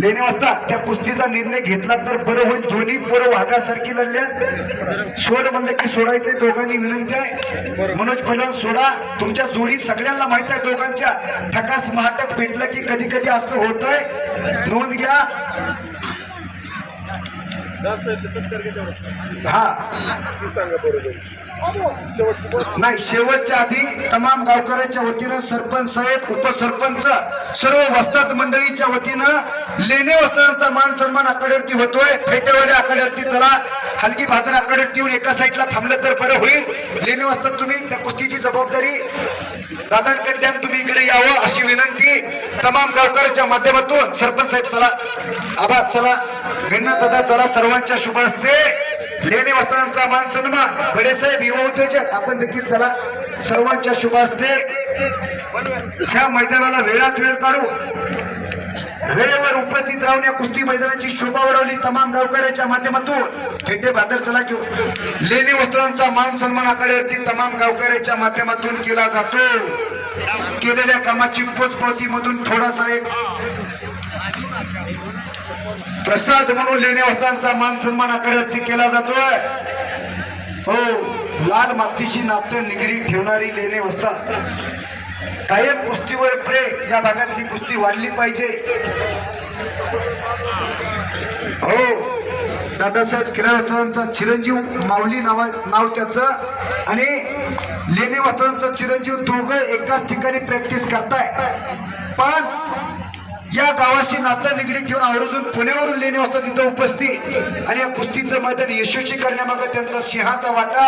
लेणी वाजता त्या कुस्तीचा निर्णय घेतला तर बरं होईल. दोन्ही पोरं वाघासारखी लढल्या. सोड म्हणलं की सोडायचे दोघांनी विनंती आहे. मनोज पहलवान सोडा. तुमच्या जोडी सगळ्यांना माहीत आहे दोघांच्या. ठकास महाटक पेटलं की कधी कधी असं होत आहे नोंद घ्या. हा. नाही शेवटच्या आधी तमाम गावकऱ्यांच्या वतीनं सरपंच साहेब उपसरपंच सर्व वस्तात मंडळीच्या वतीनं लेणे वस्तांचा मान सन्मान आकड्यावरती होतोय. फेटेवाल्या आकड्यावरती चला. हलकी भाकर आकड्यावरती येऊन एका साईडला थांबलं तर बरं होईल. लेणे वस्तात तुम्ही त्या कुस्तीची जबाबदारी दादांकडे द्या तुम्ही इकडे यावं अशी विनंती तमाम गावकऱ्यांच्या माध्यमातून सरपंच साहेब चला. आबा चला. दादा चला सर्वांच्या शुभ असते लेणी वस्तांचा मान सन्मान. बडे साहेब युवा उद्योजक आपण देखील चला सर्वांच्या शुभ असते ह्या मैदानाला वेळात वेळ काढू वेळेवर उपस्थित राहून या कुस्ती मैदानाची शोभा वाढवली तमाम गावकऱ्याच्या माध्यमातून. थेटे भादर चला घेऊ. लेणी वस्त्रांचा मान सन्मान आकड्यावरती तमाम गावकऱ्याच्या माध्यमातून केला जातो. केलेल्या कामाची पोचपावती मधून थोडासा एक प्रसाद म्हणून लेण्यावतांचा मान सन्मान आकड्यावरती केला जातोय. हो लाल मातीशी नातं निगडीत ठेवणारी लेणे वस्ता. कायम कुस्तीवर प्रेम या भागातली कुस्ती वाढली पाहिजे. हो दादासाहेब किराणा चिरंजीव माऊली नावा नाव त्याचं आणि लेणे वातांचा चिरंजीव दोघं एकाच ठिकाणी प्रॅक्टिस करताय. पण या गावाशी नातं निगडीत ठेवून आवर्जून पुण्यावरून लेणी वाजता तिथं उपस्थित. आणि या कुस्तीचं मैदान यशस्वी करण्यामागे त्यांचा सिंहाचा वाटा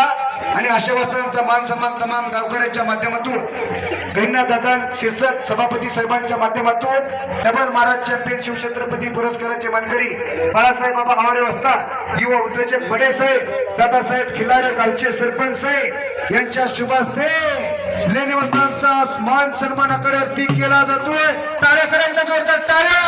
आणि अशा वस्त्रांचा मान सन्मान तमाम गावकऱ्यांच्या माध्यमातून गैना दादा शीर्षक सभापती साहेबांच्या माध्यमातून डबल महाराज चॅम्पियन शिवछत्रपती पुरस्काराचे मानकरी बाळासाहेब बाबा आवारे वस्ता युवा उद्योजक बडे साहेब दादासाहेब खिलाडे गावचे सरपंच साहेब यांच्या शुभास्ते. लेणेवंतांचा मान सन्मानाकडे केला जातोय. टाळ्याकडे एकदा जोरदार टाळ्या